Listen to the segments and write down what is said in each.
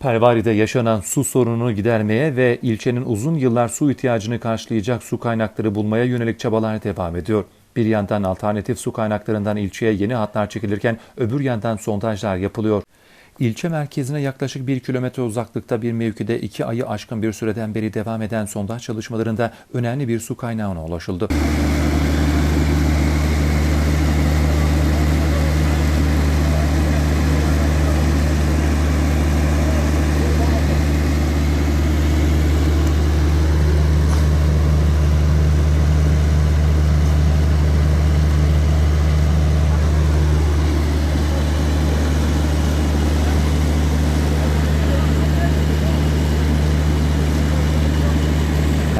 Pervari'de yaşanan su sorununu gidermeye ve ilçenin uzun yıllar su ihtiyacını karşılayacak su kaynakları bulmaya yönelik çabalar devam ediyor. Bir yandan alternatif su kaynaklarından ilçeye yeni hatlar çekilirken öbür yandan sondajlar yapılıyor. İlçe merkezine yaklaşık bir kilometre uzaklıkta bir mevkide iki ayı aşkın bir süreden beri devam eden sondaj çalışmalarında önemli bir su kaynağına ulaşıldı.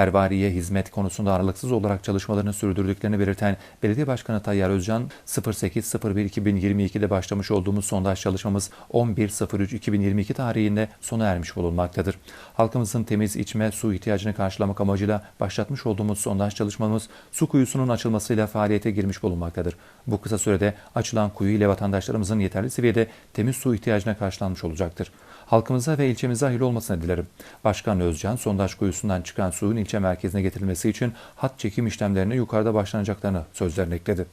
Pervariye hizmet konusunda aralıksız olarak çalışmalarını sürdürdüklerini belirten Belediye Başkanı Tayyar Özcan, 08.01.2022'de başlamış olduğumuz sondaj çalışmamız 11.03.2022 tarihinde sona ermiş bulunmaktadır. Halkımızın temiz içme su ihtiyacını karşılamak amacıyla başlatmış olduğumuz sondaj çalışmamız su kuyusunun açılmasıyla faaliyete girmiş bulunmaktadır. Bu kısa sürede açılan kuyu ile vatandaşlarımızın yeterli seviyede temiz su ihtiyacına karşılanmış olacaktır. Halkımıza ve ilçemize hayırlı olmasını dilerim. Başkan Özcan, sondaj kuyusundan çıkan suyun ilçe merkezine getirilmesi için hat çekim işlemlerine yukarıda başlanacaklarını sözlerine ekledi.